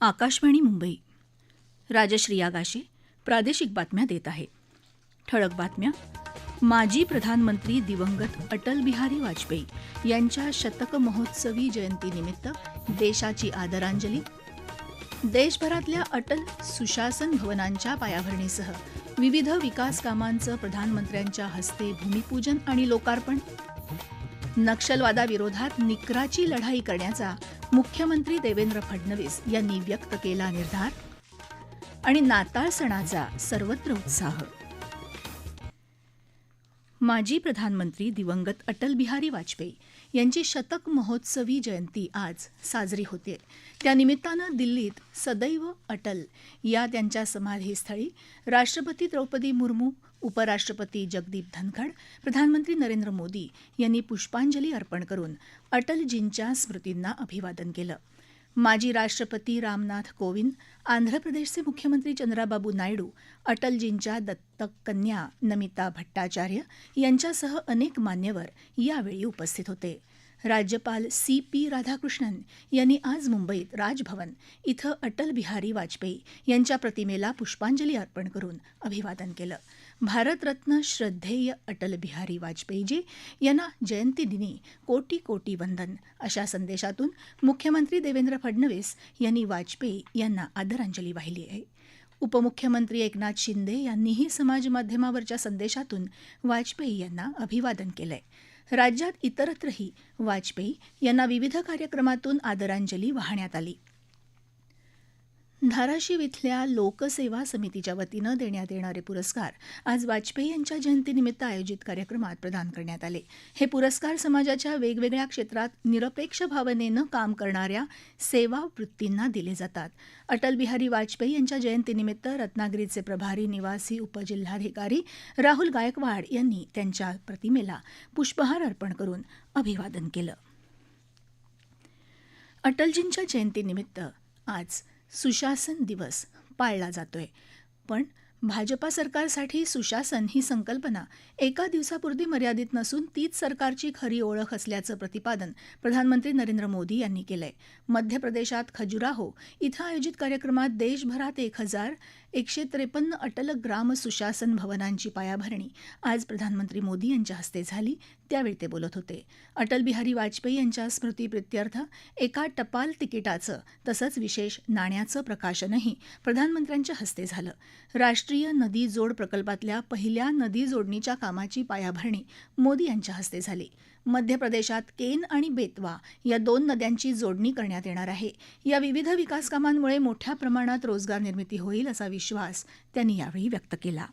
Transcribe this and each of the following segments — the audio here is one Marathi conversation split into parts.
आकाशवाणी मुंबई. राजश्री आगाशे प्रादेशिक बातम्या देत आहे. ठळक बातम्या. माजी प्रधानमंत्री दिवंगत अटल बिहारी वाजपेयी यांच्या शतक महोत्सवी जयंतीनिमित्त देशाची आदरांजली. देशभरातल्या अटल सुशासन भवनांच्या पायाभरणीसह विविध विकास कामांचं प्रधानमंत्र्यांच्या हस्ते भूमिपूजन आणि लोकार्पण. नक्षलवादाविरोधात निकराची लढाई करण्याचा मुख्यमंत्री देवेंद्र फडणवीस यांनी व्यक्त केला निर्धार आणि नाताळ सणाचा सर्वत्र उत्साह. माजी प्रधानमंत्री दिवंगत अटल बिहारी वाजपेयी यांची शतक महोत्सवी जयंती आज साजरी होते. त्यानिमित्तानं दिल्लीत सदैव अटल या त्यांच्या समाधीस्थळी राष्ट्रपती द्रौपदी मुर्मू उपराष्ट्रपती जगदीप धनखड प्रधानमंत्री नरेंद्र मोदी यांनी पुष्पांजली अर्पण करून अटलजींच्या स्मृतींना अभिवादन केलं. माजी राष्ट्रपती रामनाथ कोविंद आंध्र प्रदेशचे मुख्यमंत्री चंद्राबाबू नायडू अटलजींच्या दत्तक कन्या नमिता भट्टाचार्य यांच्यासह अनेक मान्यवर यावेळी उपस्थित होते. राज्यपाल सी पी राधाकृष्णन यांनी आज मुंबईत राजभवन इथं अटल बिहारी वाजपेयी यांच्या प्रतिमेला पुष्पांजली अर्पण करून अभिवादन केलं. भारतरत्न श्रद्धेय अटलबिहारी वाजपेयीजी यांना जयंतीदिनी कोटी कोटी वंदन. अशा संदेशातून मुख्यमंत्री देवेंद्र फडणवीस यांनी वाजपेयी यांना आदरांजली वाहिली आहे. उपमुख्यमंत्री एकनाथ शिंदे यांनीही समाजमाध्यमावरच्या संदेशातून वाजपेयी यांना अभिवादन केलंय. राज्यात इतरत्रही वाजपेयी यांना विविध कार्यक्रमातून आदरांजली वाहण्यात आली. धाराशिव इथल्या लोकसेवा समितीच्या वतीनं देण्यात येणारे पुरस्कार आज वाजपेयी यांच्या जयंतीनिमित्त आयोजित कार्यक्रमात प्रदान करण्यात आले. हे पुरस्कार समाजाच्या वेगवेगळ्या क्षेत्रात निरपेक्ष भावनेनं काम करणाऱ्या सेवा वृत्तींना दिले जातात. अटल बिहारी वाजपेयी यांच्या जयंतीनिमित्त रत्नागिरीचे प्रभारी निवासी उपजिल्हाधिकारी राहुल गायकवाड यांनी त्यांच्या प्रतिमेला पुष्पहार अर्पण करून अभिवादन केलं. अटलजींच्या जयंतीनिमित्त आज सुशासन दिवस पाळला जातोय. पण भाजपा सरकारसाठी सुशासन ही संकल्पना एका दिवसापुरती मर्यादित नसून तीच सरकारची खरी ओळख असल्याचं प्रतिपादन प्रधानमंत्री नरेंद्र मोदी यांनी केलंय. मध्य प्रदेशात खजुराहो इथं आयोजित कार्यक्रमात देशभरात एक हजार एकशे त्रेपन्न अटल ग्राम सुशासन भवनांची पायाभरणी आज प्रधानमंत्री मोदी यांच्या हस्ते झाली. त्यावेळी ते बोलत होते. अटल बिहारी वाजपेयी यांच्या स्मृतीप्रित्यर्थ एका टपाल तिकिटाचं तसंच विशेष नाण्याचं प्रकाशनही प्रधानमंत्र्यांच्या हस्ते झालं. राष्ट्रीय नदी जोड प्रकल्पातल्या पहिल्या नदी जोडणीच्या कामाची पायाभरणी मोदी यांच्या हस्ते झाली. मध्य प्रदेशात केन आणि बेतवा या दोन नद्यांची जोडणी करण्यात येणार आहे. या विविध विकास कामांमुळे मोठ्या प्रमाणात रोजगार निर्मिती होईल असा विश्वास त्यांनी यावेळी व्यक्त केला.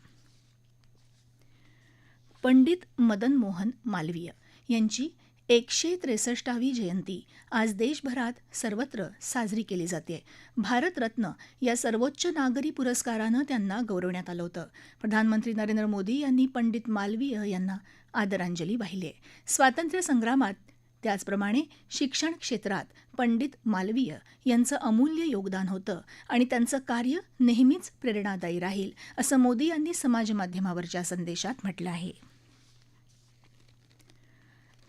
पंडित मदन मोहन मालवीय यांची एकशे त्रेसष्टावी जयंती आज देशभरात सर्वत्र साजरी केली जाते. भारतरत्न या सर्वोच्च नागरी पुरस्कारानं त्यांना गौरवण्यात आलं होतं. प्रधानमंत्री नरेंद्र मोदी यांनी पंडित मालवीय यांना आदरांजली वाहिली आहे. स्वातंत्र्य संग्रामात त्याचप्रमाणे शिक्षण क्षेत्रात पंडित मालवीय यांचं अमूल्य योगदान होतं आणि त्यांचं कार्य नेहमीच प्रेरणादायी राहील असं मोदी यांनी समाजमाध्यमावरच्या संदेशात म्हटलं आहे.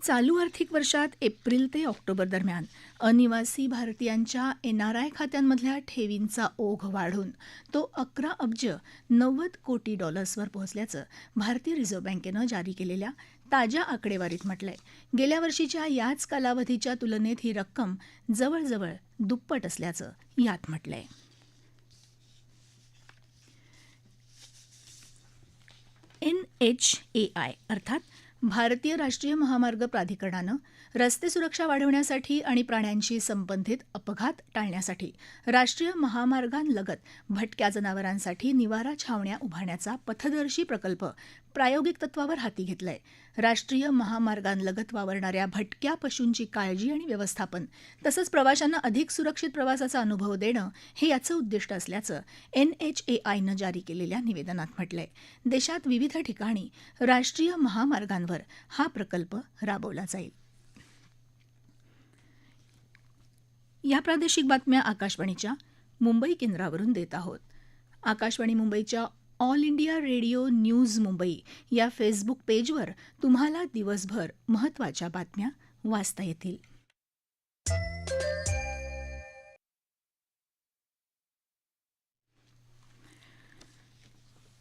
चालू आर्थिक वर्षात एप्रिल ते ऑक्टोबर दरम्यान अनिवासी भारतीयांच्या एन आर आय खात्यांमधल्या ठेवींचा ओघ वाढून तो अकरा अब्ज नव्वद कोटी डॉलर्सवर पोहोचल्याचं भारतीय रिझर्व्ह बँकेनं जारी केलेल्या ताज्या आकडेवारीत म्हटलंय. गेल्या वर्षीच्या याच कालावधीच्या तुलनेत ही रक्कम जवळजवळ दुप्पट असल्याचं यात म्हटलंय. एन एच ए आय अर्थात भारतीय राष्ट्रीय महामार्ग प्राधिकरणानं रस्ते सुरक्षा वाढवण्यासाठी आणि प्राण्यांशी संबंधित अपघात टाळण्यासाठी राष्ट्रीय महामार्गांलगत भटक्या जनावरांसाठी निवारा छावण्या उभारण्याचा पथदर्शी प्रकल्प प्रायोगिक तत्वावर हाती घेतलाय. राष्ट्रीय महामार्गांलगत वावरणाऱ्या भटक्या पशूंची काळजी आणि व्यवस्थापन तसंच प्रवाशांना अधिक सुरक्षित प्रवासाचा अनुभव देणं हे याचं उद्दिष्ट असल्याचं एन एच ए आयनं जारी केलेल्या निवेदनात म्हटलंय. देशात विविध ठिकाणी राष्ट्रीय महामार्गांवर हा प्रकल्प राबवला जाईल. या प्रादेशिक बातम्या आकाशवाणीच्या मुंबई केंद्रावरून देत आहोत. आकाशवाणी मुंबईच्या all India radio news Mumbai या फेसबुक पेजवर तुम्हाला दिवसभर महत्त्वाच्या बातम्या वाचता येतील.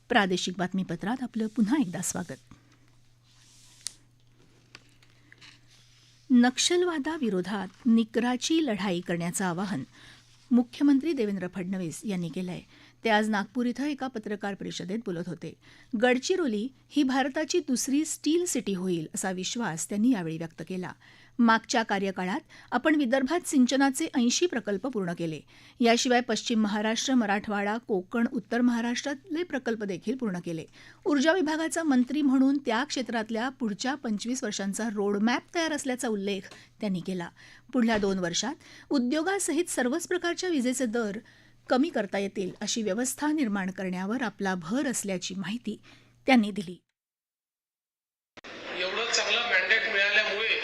प्रादेशिक बातमीपत्रात आपलं पुन्हा एकदा स्वागत. नक्षलवादाविरोधात निकराची लढाई करण्याचं आवाहन मुख्यमंत्री देवेंद्र फडणवीस यांनी केलं आहे ते आज नागपूर इथं एका पत्रकार परिषदेत बोलत होते. गडचिरोली ही भारताची दुसरी स्टील सिटी होईल असा विश्वास त्यांनी यावेळी व्यक्त केला. मागच्या कार्यकाळात आपण विदर्भात सिंचनाचे ऐंशी प्रकल्प पूर्ण केले. याशिवाय पश्चिम महाराष्ट्र मराठवाडा कोकण उत्तर महाराष्ट्रातले प्रकल्प देखील पूर्ण केले. ऊर्जा विभागाचा मंत्री म्हणून त्या क्षेत्रातल्या पुढच्या पंचवीस वर्षांचा रोडमॅप तयार असल्याचा उल्लेख त्यांनी केला. पुढल्या दोन वर्षात उद्योगासहित सर्वच प्रकारच्या विजेचे दर कमी करता येतील अशी व्यवस्था निर्माण करण्यावर आपला भर असल्याची माहिती त्यांनी दिली. एवढं चांगलं मॅन्डेट मिळाल्यामुळे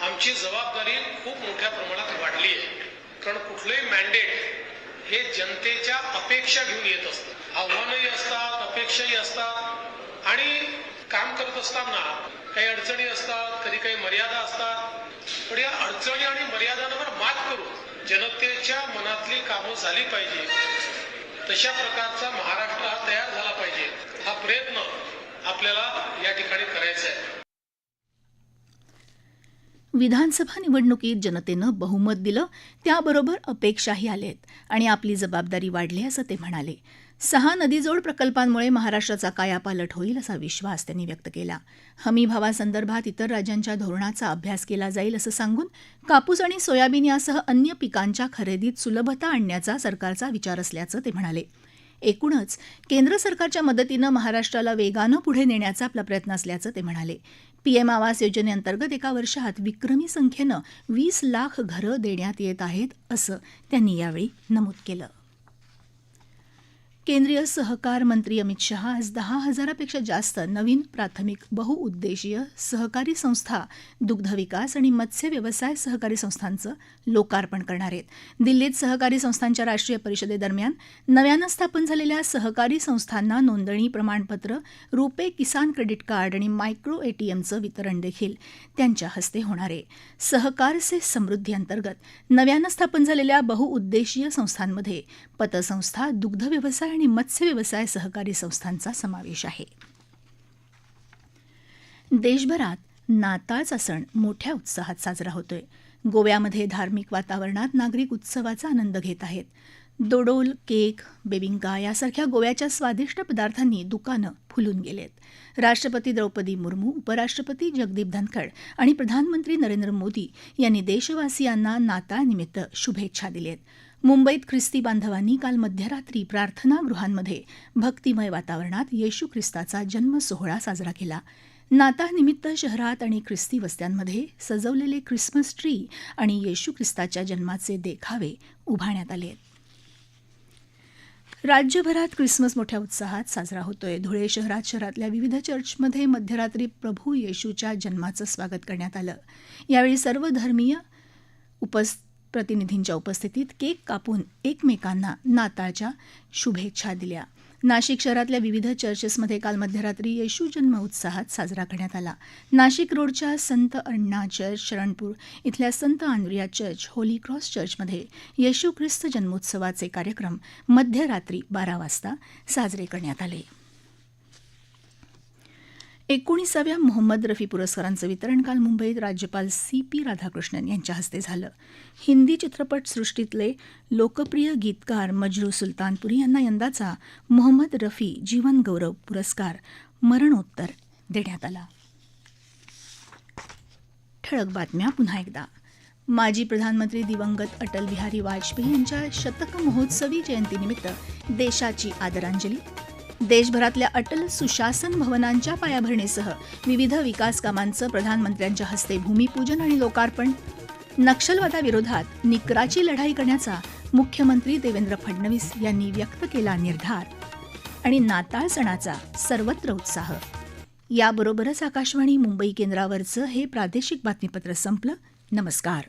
आमची जबाबदारी खूप मोठ्या प्रमाणात वाढली आहे. कारण कुठलंही मॅन्डेट हे जनतेच्या अपेक्षा घेऊन येत असतं. आव्हानही असतात अपेक्षाही असतात आणि काम करत असताना काही अडचणी असतात कधी काही मर्यादा असतात. पण या अडचणी आणि मर्यादांवर मात करून जनतेच्या मनातली कामं झाली पाहिजे. तशा प्रकारचा महाराष्ट्र हा तयार झाला पाहिजे. हा प्रयत्न आपल्याला या ठिकाणी करायचा आहे. विधानसभा निवडणुकीत जनतेनं बहुमत दिलं त्याबरोबर अपेक्षाही आल्या आहेत आणि आपली जबाबदारी वाढली असं ते म्हणाले. सहा नदीजोड प्रकल्पांमुळे महाराष्ट्राचा कायापालट होईल असा विश्वास त्यांनी व्यक्त केला. हमी भावासंदर्भात इतर राज्यांच्या धोरणाचा अभ्यास केला जाईल असं सांगून कापूस आणि सोयाबीन यासह अन्य पिकांच्या खरेदीत सुलभता आणण्याचा सरकारचा विचार असल्याचं ते म्हणाले. एकूणच केंद्र सरकारच्या मदतीनं महाराष्ट्राला वेगानं पुढे नेण्याचा आपला प्रयत्न असल्याचं ते म्हणाले. पीएम आवास योजनेअंतर्गत एका वर्षात विक्रमी संख्येनं वीस लाख घरं देण्यात येत आहेत असं त्यांनी यावेळी नमूद केलं. केंद्रीय सहकार मंत्री अमित शहा आज दहा हजारापेक्षा जास्त नवीन प्राथमिक बहुउद्देशीय सहकारी संस्था दुग्ध विकास आणि मत्स्य व्यवसाय सहकारी संस्थांचं लोकार्पण करणार आहेत. दिल्लीत सहकारी संस्थांच्या राष्ट्रीय परिषदेदरम्यान नव्यानं स्थापन झालेल्या सहकारी संस्थांना नोंदणी प्रमाणपत्र रुपे किसान क्रेडिट कार्ड आणि मायक्रो एटीएमचं वितरण देखील त्यांच्या हस्ते होणार आहे. सहकार से समृद्धी अंतर्गत नव्यानं स्थापन झालेल्या बहुउद्देशीय संस्थांमध्ये पतसंस्था दुग्ध व्यवसाय आणि मत्स्य व्यवसाय सहकारी संस्थांचा समावेश आहे. देशभरात नाताळचा सण मोठ्या उत्साहात साजरा होतोय. गोव्यामध्ये धार्मिक वातावरणात नागरिक उत्सवाचा आनंद घेत आहेत. दोडोल केक बेबिंका यासारख्या गोव्याच्या स्वादिष्ट पदार्थांनी दुकानं फुलून गेलेत. राष्ट्रपती द्रौपदी मुर्मू उपराष्ट्रपती जगदीप धनखड आणि प्रधानमंत्री नरेंद्र मोदी यांनी देशवासियांना नाताळनिमित्त शुभेच्छा दिल्यात मुंबईत ख्रिस्ती बांधवांनी काल मध्यरात्री प्रार्थनागृहांमध्ये भक्तिमय वातावरणात येशू ख्रिस्ताचा जन्म सोहळा साजरा केला. नाताळनिमित्त शहरात आणि ख्रिस्ती वस्त्यांमध्ये सजवलेले ख्रिसमस ट्री आणि येशू ख्रिस्ताच्या जन्माचे देखावे उभारण्यात आले राज्यभरात ख्रिसमस मोठ्या उत्साहात साजरा होतोय. धुळे शहरात शहरातल्या विविध चर्चमध्ये मध्यरात्री प्रभू येशूच्या जन्माचं स्वागत करण्यात आलं. यावेळी सर्व धर्मीय उपस्थित प्रतिनिधींच्या उपस्थितीत केक कापून एकमेकांना नाताळच्या शुभेच्छा दिल्या. नाशिक शहरातल्या विविध चर्चेसमध्ये काल मध्यरात्री येशू जन्म उत्साहात साजरा करण्यात आला. नाशिक रोडच्या संत अण्णा चर्च शरणपूर इथल्या संत आंद्रिया चर्च होली क्रॉस चर्चमध्ये येशू ख्रिस्त जन्मोत्सवाचे कार्यक्रम मध्यरात्री बारा वाजता साजरे करण्यात आले. एकोणीसाव्या मोहम्मद रफी पुरस्कारांचं वितरण काल मुंबईत राज्यपाल सी पी राधाकृष्णन यांच्या हस्ते झालं. हिंदी चित्रपट सृष्टीतले लोकप्रिय गीतकार मजरू सुलतानपुरी यांना यंदाचा मोहम्मद रफी जीवन गौरव पुरस्कार मरणोत्तर देण्यात आला. ठळक बातम्या पुन्हा एकदा. माजी प्रधानमंत्री दिवंगत अटल बिहारी वाजपेयी यांच्या शतक महोत्सवी जयंतीनिमित्त देशाची आदरांजली देशभरातल्या अटल सुशासन भवनांच्या पायाभरणीसह विविध विकास कामांचं प्रधानमंत्र्यांच्या हस्ते भूमिपूजन आणि लोकार्पण. नक्षलवादाविरोधात निकराची लढाई करण्याचा मुख्यमंत्री देवेंद्र फडणवीस यांनी व्यक्त केला निर्धार. आणि नाताळ सणाचा सर्वत्र उत्साह. याबरोबरच आकाशवाणी मुंबई केंद्रावरचं हे प्रादेशिक बातमीपत्र संपलं. नमस्कार.